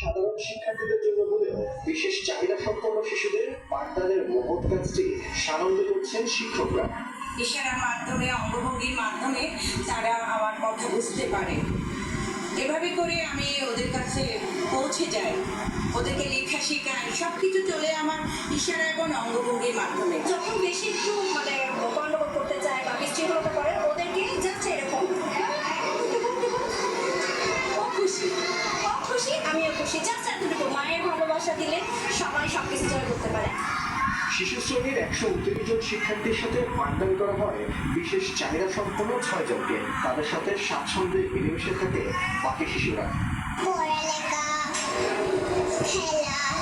সাধারণ শিক্ষার্থীদের জন্য হলেও বিশেষ চাহিদা সম্পন্ন শিশুদের পাঠদানের মহৎ কাজটি সানন্দ করছেন শিক্ষকরা। ইশারার মাধ্যমে, অঙ্গভঙ্গির মাধ্যমে তারা আমার কথা বুঝতে পারে। এভাবে করে আমি ওদের কাছে পৌঁছে যাই। ওদেরকে লেখা শেখাই। সব কিছু চলে আমার ইশারা এবং অঙ্গভঙ্গির মাধ্যমে। যখন বেশি একটু আমিও জাস্ট এতটুকু মায়ের ভালোবাসা দিলে সবাই সব কিছু জয় করতে পারে। শিশু শ্রেণির একশো উনত্রিশ জন শিক্ষার্থীর সাথে পাঠদান করা হয়। বিশেষ চাহিদা সম্পন্ন ছয় জনকে। তাদের সাথে স্বাচ্ছন্দ্যে মিলেমিশে থাকে বাকি শিশুরা। খেলা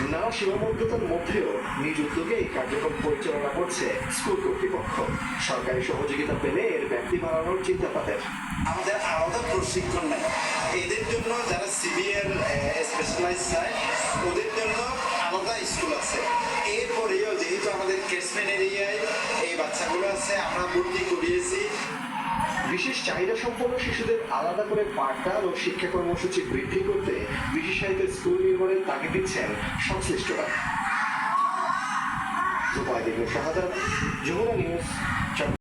নানা সীমাবদ্ধতার মধ্যেও নিজ উদ্যোগে এই কার্যক্রম পরিচালনা করছে স্কুল কর্তৃপক্ষ। সরকারি সহযোগিতা পেলে এর ব্যাপ্তি বাড়ানোর চিন্তা তাদের আমাদের আলাদা প্রশিক্ষণ নেই। এদের জন্য যারা সিভিয়ার স্পেশালাইজ চায় ওদের জন্য আলাদা স্কুল আছে। এরপরেও যেহেতু আমাদের ক্যাশমেন এরিয়ায় এই বাচ্চাগুলো আছে, আমরা ভর্তি করিয়েছি বিশেষ চাহিদা সম্পন্ন শিশুদের আলাদা করে পাঠদান ও শিক্ষা কর্মসূচি বৃদ্ধি করতে বিশেষায়িত স্কুল নির্মাণের তাকে দিচ্ছেন সংশ্লিষ্টরা। শাহজাদ যমুনা নিউজ